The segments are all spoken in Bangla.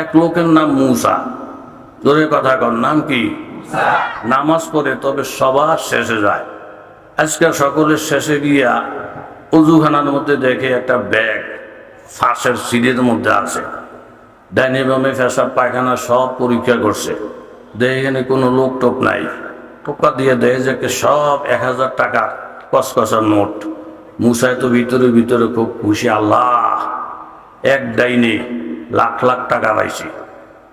এক লোকের নাম মুসা। জোরে কথা কর নাম কি? নামাজ পড়ে তবে সবার শেষে যায়। আজকে সকলের শেষে গিয়া অজুখানার মধ্যে দেখে একটা ব্যাগ ফাঁসের সিঁড়ির মধ্যে আছে। ডাইনি বামে ফেসাব পায়খানা সব পরীক্ষা করছে। দেখে এখানে কোনো লোক টোপ নাই। টোকা দিয়ে দেখে যে সব এক হাজার টাকার কসকসার নোট। মুসায় তো ভিতরে ভিতরে খুব খুশি আল্লাহ! এক ডাইনি লাখ লাখ টাকা পাইছি।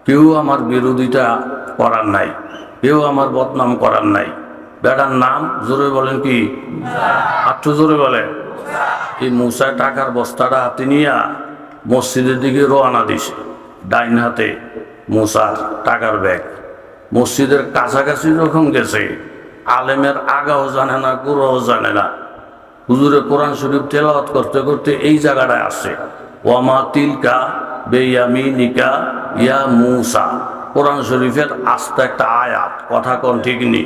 কেউ আমার বিরোধিতা করার নাই, কেউ আমার বদনাম করার নাই। বেটার নাম জোরে বলেন কি? আটটু জোরে বলেন এই মুসায় টাকার বস্তাটা হাতে নিয়া মসজিদের দিকে রওনা দিছে। ডাইন হাতে মুসার টাকার ব্যাগ। মসজিদের কাছাকাছি যখন গেছে, আলেমের আগাও জানে না গুড়াও জানে না। হুজুরে কোরআন শরীফ তেলাওয়াত করতে করতে এই জায়গাটায় আসে ওয়ামা তিলকা বেয়ামিনিকা ইয়া মুসা। কোরআন শরীফের আস্তে একটা আয়াত। কথা কোন ঠিক নেই?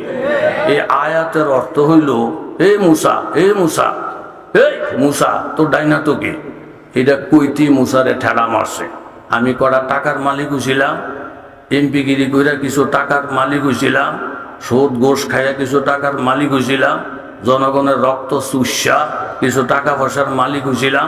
এই আয়াতের অর্থ হইল এ মুসা এ মুসা, এই মুসা, তোর ডাইনা তো কি? এটা কইতি মুসারে ঠেলা মারছে। আমি কটা টাকার মালিক হইছিলাম এমপিগিরি কইরা কিছু টাকার মালিক হইছিলাম, সুদ গোশ খাইয়া কিছু টাকার মালিক হইছিলাম, জনগণের রক্ত চুষা কিছু টাকা পয়সার মালিক হইছিলাম,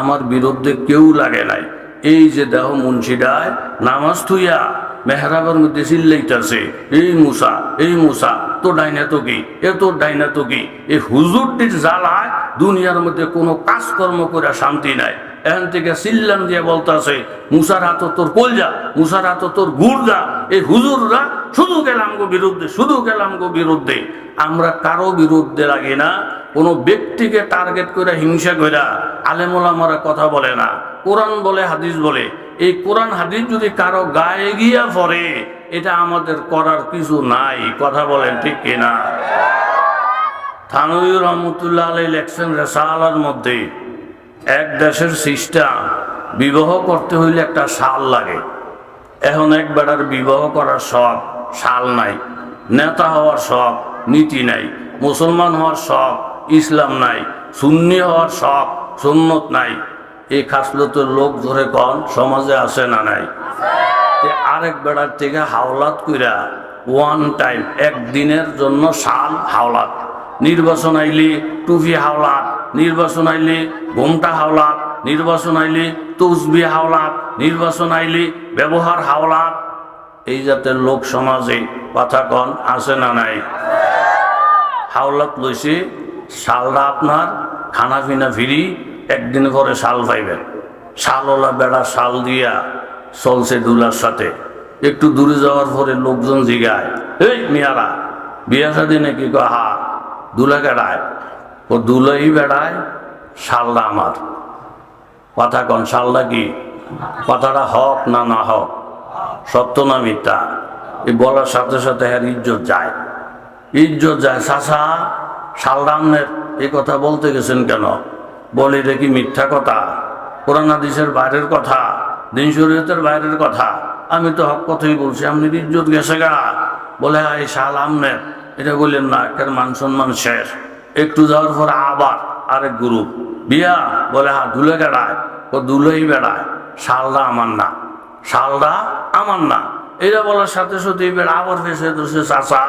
আমার বিরুদ্ধে কেউ লাগে নাই। এই যে দেহ মুন্সিডায় নামাজ থুইয়া মেহরাবের মধ্যে চিল্লাইতেছে এই মুসা এই মুসা তো ডাইনা তো কি? এ তোর ডাইনা তো কি? এই হুজুরটির জ্বালায় দুনিয়ার মধ্যে কোনো কাজকর্ম করে শান্তি নাই। এখান থেকে সিল্লাম দিয়ে বলতেছে, মুসার হাত তোর কলজা, মুসার হাত তোর গুড়জা এই হুজুররা, শুধু গেলাম গো বিরুদ্ধে, শুধু গেলাম গো বিরুদ্ধে। আমরা কারও বিরুদ্ধে লাগি না। কোনো ব্যক্তিকে টার্গেট করে হিংসা কইরা আলেমোলামারা কথা বলে না। কোরআন বলে, হাদিস বলে। এই কোরআন, হাদিস যদি কারও গায়ে গিয়া পড়ে, এটা আমাদের করার কিছু নাই। কথা বলেন ঠিক কিনা? থানবী রহমতুল্লাহ আলাই লেখছেন রেসালার মধ্যে, এক দেশের সিস্টেম, বিবাহ করতে হইলে একটা শাল লাগে। এখন এক বেটার বিবাহ করার শখ, শাল নাই। নেতা হওয়ার শখ, নীতি নাই। মুসলমান হওয়ার শখ ইসলাম নাই, সুন্নি হওয়ার শখ, সুন্নত নাই। এই খাসলতের লোক ধরে কন, সমাজে আছে না নাই? আরেক বেড়ার থেকে হাওলাত কইরা ওয়ান টাইম একদিনের জন্য শাল হাওলাত। নির্বাচন আইলি টুফি হাওলাত, নির্বাচন আইলি ঘুমটা হাওলাত, নির্বাচন আইলি তুসবি হাওলাত, নির্বাচন আইলি ব্যবহার হাওলাত। এই জাতের লোক সমাজে, কথা কন, আছে না নাই? হাওলাত লইছে শালটা আপনার খানা পিনা ফিরি একদিন পরে শাল পাইবেন। শালওয়ালা বেড়া শাল দিয়া চলছে দুলার সাথে। একটু দূরে যাওয়ার পরে লোকজন জিগায়, এই মিয়ারা, বিয়া সাদি নাকি? হা, দুলা কেড়ায় ও দুলাই বেড়ায় শালটা আমার। কথা কন শালটা কি? কথাটা হক না না হক? সত্য না মিথ্যা? এই বলার সাথে সাথে হ্যাঁ ইজ্জত যায়। ইজ্জত যায়। চাষা সালরামের এই কথা বলতে গেছেন কেন? বলে কি মিথ্যা কথা। কোরআন হাদিসের বাইরের কথা, দিন শরীয়তের বাইরের কথা। আমি তো হক কথাই বলছি, আপনি ইজ্জত গেছে গা। বলে, এই শাল আমনের এটা বললেন না একটা মান সম্মান শেষ। একটু যাওয়ার পর আবার আরেক গ্রুপ। বিয়া? বলে হ্যাঁ ধুলে বেড়ায়, ও ধুলেই বেড়ায়। শালদা আমার না শালটা আমার না। এটা বলার সাথে সাথে এবার আবার ফেসে ধরছে চাষা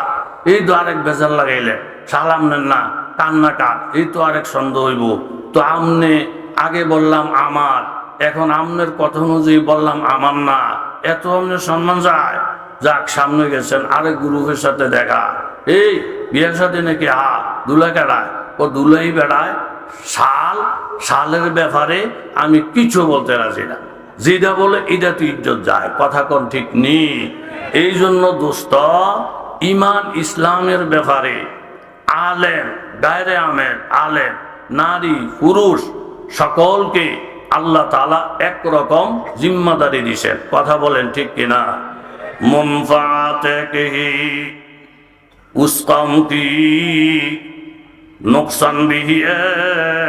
এই তো আরেক বেজার লাগাইলে সালাম নেন না কান্নাটা এই তো আরেক সন্দেহ হইব। তো আমনে আগে বললাম আমার, এখন আমনের কথা অনুযায়ী বললাম আমার না। এত আমনের সম্মান যায় যাক, সামনে গেছেন আরেক গ্রুপের সাথে দেখা। এই, বিয়ের সাথে নাকি হা, দুলা কেড়ায়? ও দুলাই বেড়ায়? শাল? শালের ব্যাপারে আমি কিছু বলতে রাজি না। যেটা বলে এটা তো ইজ্জত যায়। কথা কোন ঠিক নেই এই জন্য দোস্ত ইমান ইসলামের ব্যাপারে আলেম, গায়রে আমের আলেম, নারী, পুরুষ সকলকে আল্লাহ তালা একরকম জিম্মাদারি দিছেন। কথা বলেন ঠিক কিনা? মুনফাতে উস্কাম কি, নোকসান বিহি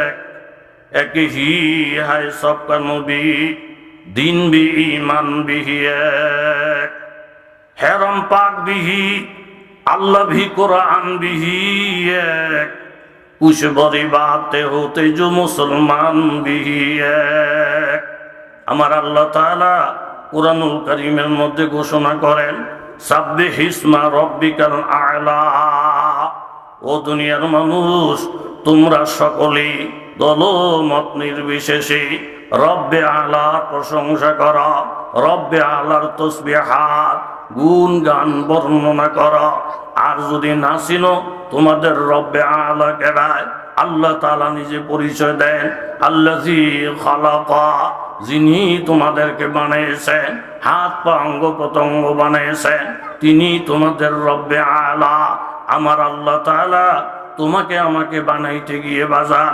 এক এক হি হায় সবকা নবী। দিন বি ইমান বিহি হেরম পাক বিহি, আল্লাহ ভি কোরআন বিহি এক। কুশ বাতে হতে যো মুসলমান বিহি এক। আমার আল্লাহ তাআলা কোরআনুল করিমের মধ্যে ঘোষণা করেন সাব্বে হিসমা রব্বিকাল আলা। ও দুনিয়ার মানুষ, তোমরা সকলেই দলমত নির্বিশেষে রব্বে আলার প্রশংসা কর, রব্বে আলার তসবি হাত, গুণ গান বর্ণনা কর। আর যদি না তোমাদের রব্বে আলা কেডায়, আল্লাহ তালা নিজে পরিচয় দেন আল্লাহি খালাকা, যিনি তোমাদেরকে বানিয়েছেন, হাত পা অঙ্গ প্রত্যঙ্গ বানিয়েছেন, তিনি তোমাদের রব্বে আলা। আমার আল্লাহ তাআলা তোমাকে আমাকে বানাইতে গিয়ে বাজান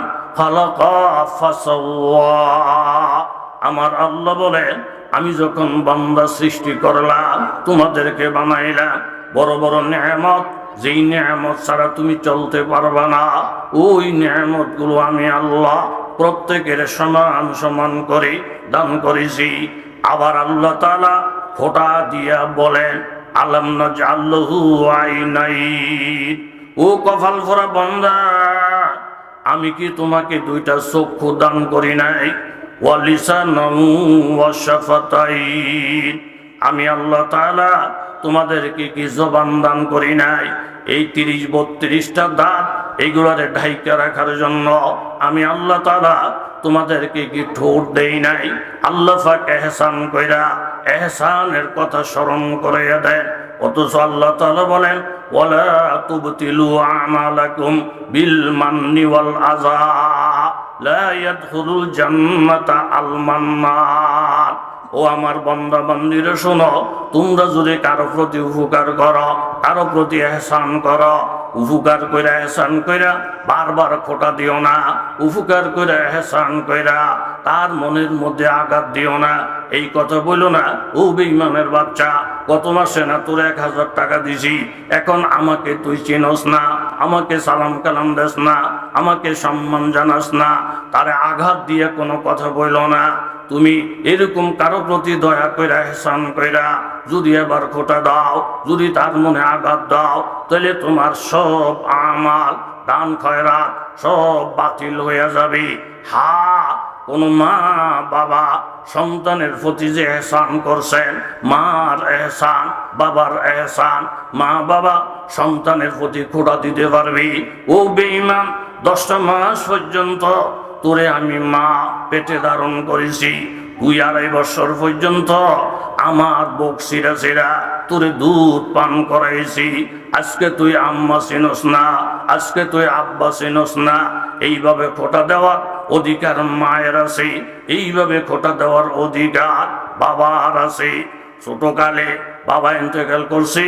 আমার আল্লাহ বলেন, আমি যখন বান্দা সৃষ্টি করলাম, তোমাদেরকে বানাইলাম, বড় বড় নেয়ামত, যেই নেয়ামত ছাড়া তুমি চলতে পারবা না, ওই নেয়ামতগুলো আমি আল্লাহ প্রত্যেকের সমান সমান করে দান করেছি। আবার আল্লাহ তালা ফোটা দিয়া বলেন, আলম নাজাল্লাহু আইনাইন? ও কপাল ফোরা বন্দা আমি কি তোমাকে দুইটা চক্ষু দান করি নাই? আমি আল্লাহ তাআলা তোমাদেরকে কি জবান দান করি নাই? এই তিরিশ, বত্রিশটা দাঁত এইগুলারে ঢাইকা রাখার জন্য আমি আল্লাহ তালা তোমাদেরকে কি ঠোঁট দেই নাই? আল্লাহ এহসান কইরা, এহসানের কথা স্মরণ করে দেন। অথচ আল্লাহ তাআলা বলেন আমালাকুম বিল ও আমার বন্দা বান্দিরে শোনো, তোমরা যদি কারও প্রতি উপকার করো, কারও প্রতি এহসান করো উপকার কইরা এহসান কইরা বারবার খোটা দিও না, উপকার কইরা এহসান কইরা তার মনের মধ্যে আঘাত দিও না। এই কথা বইল না, ও বেইমানের বাচ্চা, গত মাসে না তোর এক হাজার টাকা দিছি, এখন আমাকে তুই চিনস না, আমাকে সালাম কালাম দেস না, আমাকে সম্মান জানাস না। তারে আঘাত দিয়ে কোনো কথা বইল না। তুমি এরকম কারও প্রতি দয়া কইরা হেসান কইরা যদি এবার খোটা দাও, যদি তার মনে আঘাত দাও, তাহলে তোমার সব আমাল, দান খয়রাত সব বাতিল হয়ে যাবে। হা, কোন মা বাবা সন্তানের প্রতি যে এহসান করছেন, মার এহসান বাবার এহসান মা বাবা সন্তানের প্রতি খোটা দিতে পারবি। ও বেঈমান, দশটা মাস পর্যন্ত তোরে আমি মা পেটে ধারণ করেছি। দুই আড়াই বছর পর্যন্ত আমার বুক সিরা সিরা তোরে দুধ পান করাইছি। আজকে তুই আম্মা চিনস না, আজকে তুই আব্বা চিনস না। এইভাবে খোটা দেওয়ার অধিকার মায়ের আছে। এইভাবে খোটা দেওয়ার অধিকার বাবার আছে। ছোটকালে বাবা ইন্তেকাল করছে,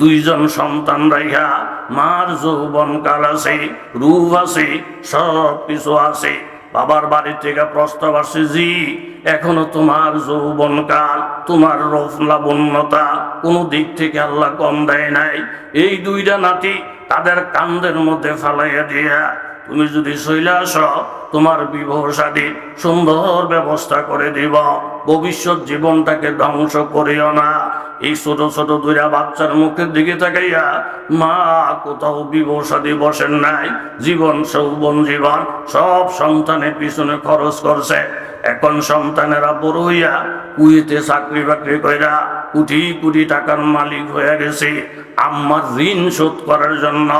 দুইজন সন্তান রাইহা মার যৌবন কাল আছে, রূপ আছে সব কিছু আছে। বাবার বাড়ি থেকে প্রস্তাব আসে জি, এখনও তোমার যৌবন কাল তোমার রূপ লাবণ্যতা কোনো দিক থেকে আল্লাহ কম দেয় নাই। এই দুইটা নাতি তাদের কান্দের মধ্যে ফালাইয়া দিয়া, তুমি যদি চলে আসো, তোমার বিবাহ সুন্দর ব্যবস্থা করে দিব। ভবিষ্যৎ জীবনটাকে ধ্বংস করিও না। এই ছোট ছোট দুইটা বাচ্চার মুখের দিকে তাকাইয়া, মা, কোথাও বিবাহ সাদী বসেন নাই। জীবন সৌবন জীবন, সব সন্তানের পিছনে খরচ করছে। এখন সন্তানেরা বড় হইয়া কুয়েতে চাকরি বাকরি কইরা কোটি কোটি টাকার মালিক হয়ে গেছে। আম্মার ঋণ শোধ করার জন্য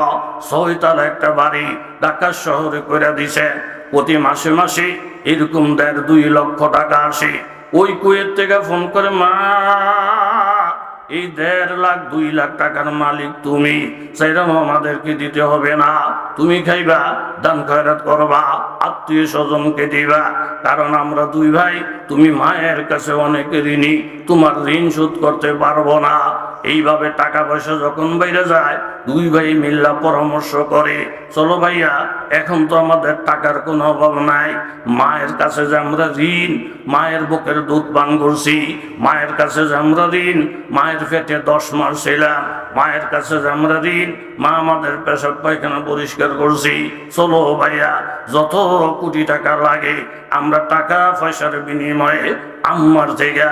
ছয়তাল একটা বাড়ি ঢাকা শহরে করে দিছে। প্রতি মাসে মাসে এরকম দেড় দুই লক্ষ টাকা আসে। ওই কুয়েত থেকে ফোন করে, মা এই দেড় লাখ, দুই লাখ টাকার মালিক তুমি। সেরকম আমাদেরকে দিতে হবে না। তুমি খাইবা, দান খয়রাত করবা, আত্মীয় স্বজনকে দিবা। কারণ আমরা দুই ভাই, তুমি মায়ের কাছে অনেক ঋণী। তোমার ঋণ শোধ করতে পারব না। এইভাবে টাকা পয়সা যখন বাইরে যায়, দুই ভাই মিল্লা পরামর্শ করে, চলো ভাইয়া, এখন তো আমাদের টাকার কোনো অভাব নাই। মায়ের কাছে যে আমরা ঋণ, মায়ের বুকের দুধ পান করছি, মায়ের কাছে যে আমরা ঋণ, মায়ের পেটে দশ মাস ছিলাম, মায়ের কাছে যে আমরা ঋণ, মা আমাদের পেশাব পায়খানা পরিষ্কার করছি। চলো ভাইয়া, যত কোটি টাকা লাগে, আমরা টাকা পয়সার বিনিময়ে আম্মার থেকে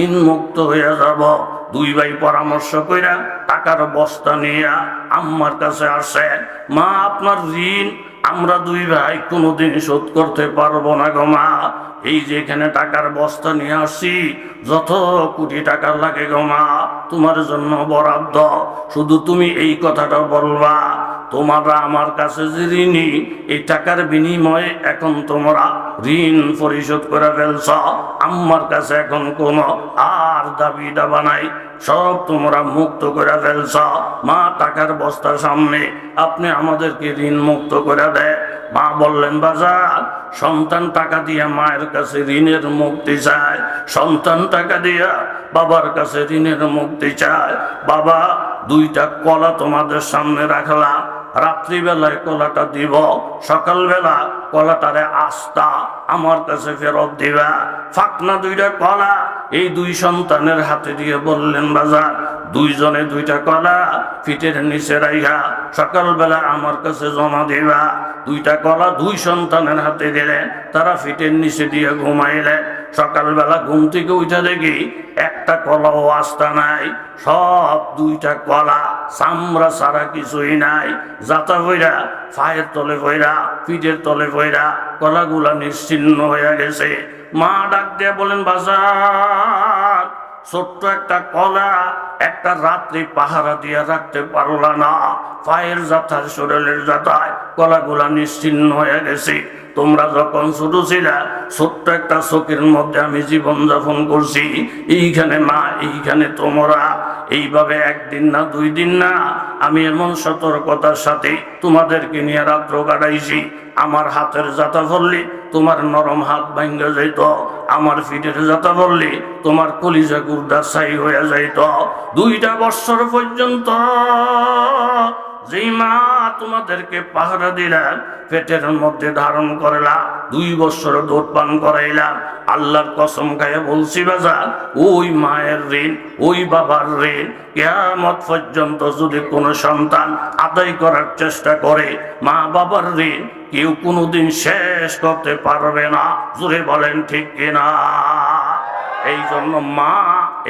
ঋণ মুক্ত হয়ে যাব। দুই ভাই পরামর্শ কইরা টাকার বস্তা নিয়ে আম্মার কাছে আসে মা, আপনার ঋণ আমরা দুই ভাই কোনোদিন শোধ করতে পারব না গো মা। এই যে এখানে টাকার বস্তা নিয়ে আসছি, যত কোটি টাকা লাগে গো মা, তোমার জন্য বরাদ্দ। শুধু তুমি এই কথাটা বলবা, তোমরা আমার কাছে যে ঋণী, এই টাকার বিনিময়ে এখন তোমরা ঋণ পরিশোধ করে ফেলছ। আমার কাছে এখন কোনো আর দাবি দাবা সব তোমরা মুক্ত করে মা টাকার সামনে, আপনি আমাদেরকে ঋণ মুক্ত করে দেয় মা বললেন, বাজার, সন্তান টাকা দিয়া মায়ের কাছে ঋণের মুক্তি চায়। সন্তান টাকা দিয়া বাবার কাছে ঋণের মুক্তি চায়। বাবা, দুইটা কলা তোমাদের সামনে রাখলাম। রাত্রিবেলায় কলাটা দিব, সকালবেলা কলাটারে আস্তা আমার কাছে ফেরত দিবা। ফাকনা দুইটা কলা, এই দুই সন্তানের হাতে দিয়ে বললেন, বাজার, দুইজনে দুইটা কলা ফিটের নিচে রাইহা সকালবেলা আমার কাছে জমা দিবা। দুইটা কলা দুই সন্তানের হাতে দিলে, তারা ফিটের নিচে দিয়ে ঘুমাইলে। সকালবেলা ঘুম থেকে উঠে দেখি একটা কলাও আস্তা নাই, সব দুইটা কলা চামড়া ছাড়া কিছুই নাই। যাতা হইরা, ফায়ের তলে হইরা, পিঠের তলে হইরা কলাগুলা নিশ্চিন্ন হয়ে গেছে। মা ডাক দিয়ে বলেন, বাজার, ছোট্ট একটা কলা একটা রাত্রি পাহারা দিয়ে রাখতে পারলা না। পায়ের যাথার শরীরের যাতায় কলাগুলা নিশ্চিন্ন হয়ে গেছে। তোমরা যখন ছোট ছিলা, ছোট্ট একটা চোখের মধ্যে আমি জীবন যাপন করছি। এইখানে মা, এইখানে তোমরা। এইভাবে একদিন না, দুই দিন না, আমি এমন সতর্কতার সাথে তোমাদেরকে নিয়ে রাত্র কাটাইছি। আমার হাতের যাতা বললি তোমার নরম হাত ভাঙ্গা যাইত। আমার ফিটের যাতা বললি তোমার কলিজা গুর্দা ছাই হয়ে যাইত। দুইটা বৎসর পর্যন্ত যেই মা তোমাদেরকে পাহারা দিলাম পেটের মধ্যে ধারণ করলা, দুই বছর দুধ পান করাইলাম আল্লাহর কসম খায় বলছি বাজার ওই মায়ের ঋণ, ওই বাবার ঋণ, কেয়ামত পর্যন্ত যদি কোনো সন্তান আদায় করার চেষ্টা করে, মা বাবার ঋণ কেউ কোনোদিন শেষ করতে পারবে না। জোরে বলেন, ঠিক কিনা? এই জন্য মা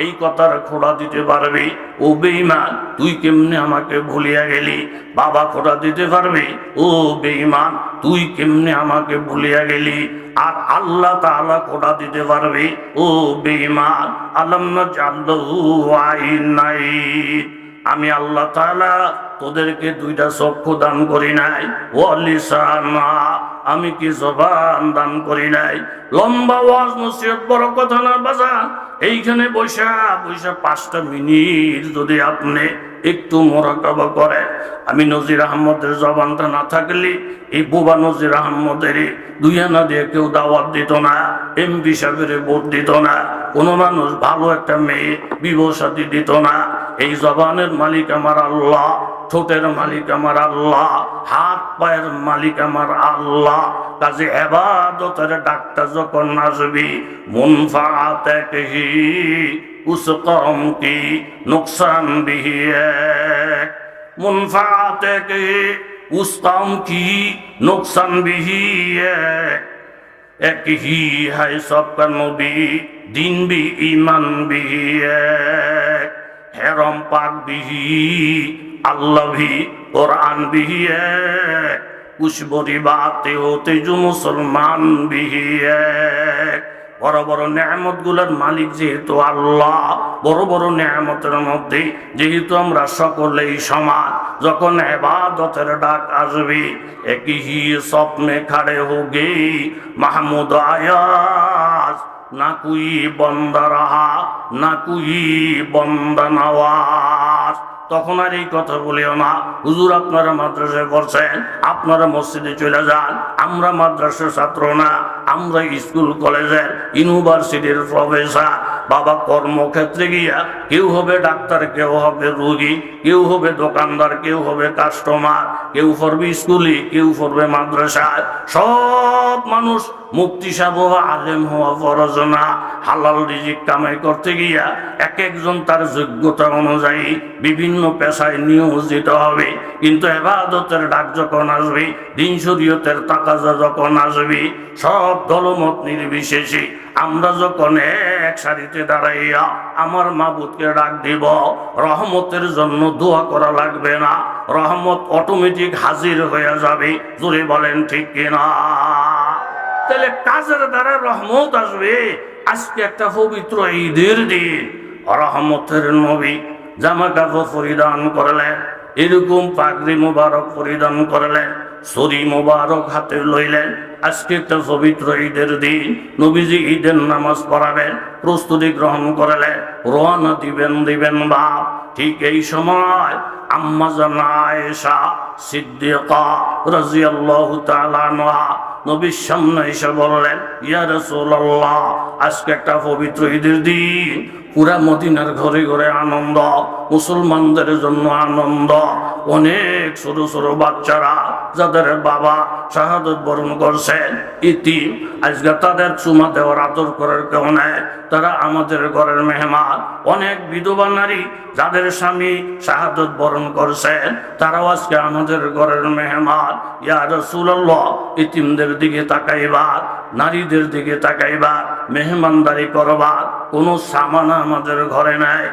এই কথার খোড়া দিতে পারবি? ও বেইমান তুই কেমনে আমাকে ভুলিয়া গেলি? বাবা, খোড়া দিতে পারবি? ও বেইমান তুই কেমনে আমাকে ভুলিয়া গেলি? আর আল্লাহ তাআলা খোড়া দিতে পারবি? ও বেইমান আলম নাই আমি আল্লাহ তাআলা তোদেরকে দুইটা চক্ষু দান করি নাই। ও লিসানা আমি কি জবান দান করি নাই? লম্বা ওয়াজ, নসিহত বড় কথা না বাজান। এইখানে বৈশা বৈশা পাঁচটা মিনিট যদি আপনি একটু মোরাকাবা করে আমি নজির আহমদের জবানটা না থাকলে এই বোবা নজির আহমদের দুই আনা দিয়ে কেউ দাওয়াত দিত না, এমপি সাহেবের ভোট দিত না, কোনো মানুষ ভালো একটা মেয়ে বিবসাদি দিত না। এই জবানের মালিক আমার আল্লাহ, ঠোঁটের মালিক আমার আল্লাহ, হাত পায়ের মালিক আমার আল্লাহ কাজে এবাদতের ডাক্তার যখন আসবি মন ফাতেহি উস কম কি নুকসান বিহি এক মন ফাতেহি উস কম কি নুকসান বিহি এক এক হি হাই সবকা নবী দিন বি ইমান বিহি এক হেরম পাক বিহি, আল্লাহ ভি কোরআন বিহি এক কুশবরি বাতে হতে জু মুসলমান বিহি এক। বড় বড় নেয়ামতগুলার মালিক যেহেতু আল্লাহ, বড় বড় নেয়ামতের মধ্যে যেহেতু আমরা সকলেই সমান, যখন এবাদতের ডাক আসবে, একই হি স্বপ্নে খাড়ে হোগে মাহমুদ আয়াস না কুই বন্দা রাহা, না কুই বন্দা নওয়াজ। তখন আর এই কথা বলিও না। হুজুর, আপনারা মাদ্রাসায় পড়ছেন, আপনারা মসজিদে চলে যান। আমরা মাদ্রাসার ছাত্র না, আমরা স্কুল, কলেজের, ইউনিভার্সিটির প্রফেসর। বাবা কর্মক্ষেত্রে গিয়া কেউ হবে ডাক্তার, কেউ হবে রোগী, কেউ হবে দোকানদার, কেউ হবে কাস্টমার কেউ পড়বে স্কুলে, কেউ পড়বে মাদ্রাসায়। সব মানুষ মুক্তি সাহ আলেম হওয়া ফরজ না। হালাল রিজিক কামাই করতে গিয়া এক একজন তার যোগ্যতা অনুযায়ী বিভিন্ন পেশায় নিয়োজিত হবে। কিন্তু এবাদতের ডাক যখন আসবে, দিন শরীয়তের তাকাজা যখন আসবে, সব দলমত নির্বিশেষে আমরা যখন এক সারিতে দাঁড়াইয়া আমার মাবুদকে ডাক দিব। রহমতের জন্য দোয়া করা লাগবে না। রহমত অটোমেটিক হাজির হয়ে যাবে। জোরে বলেন, ঠিক কিনা? তাহলে কাজের দ্বারা রহমত আসবে। আজকে একটা পবিত্র ঈদের দিন। রহমতের নবী জামা কাপড় পরিধান করলেন, এরকম পাগড়ি মুবারক পরিধান করলেন শরী মুবারক হাতে লইলেন আজকে একটা পবিত্র ঈদের দিন। নবীজি ঈদের নামাজ পড়াবেন, প্রস্তুতি গ্রহণ করলেন রওনা দিবেন দিবেন বাপ। ঠিক এই সময় আম্মা জানা আয়েশা সিদ্দিকা রাজিয়াল্লাহু তাআলা আনহা নবীর সামনে এসে বললেন, ইয়া রাসূলুল্লাহ, আজকে একটা পবিত্র ঈদের দিন। পুরা মদিনার ঘরে ঘরে আনন্দ, মুসলমানদের জন্য আনন্দ। অনেক ছোট ছোট বাচ্চারা, যাদের বাবা শাহাদত বরণ করছেন। ইতি আজকে তাদের চুমা দেওয়ার আদর করার কেউ তারা আমাদের ঘরের মেহমান। অনেক বিধবা নারী যাদের স্বামী শাহাদত বরণ করছেন, তারাও আজকে আমাদের ঘরের মেহমান। ইয়া রাসূলুল্লাহ, ইতিমদের দিকে তাকাইবার নারীদের দিকে তাকাইবার মেহমানদারি করবার কোনো সামান আমাদের ঘরে নাই।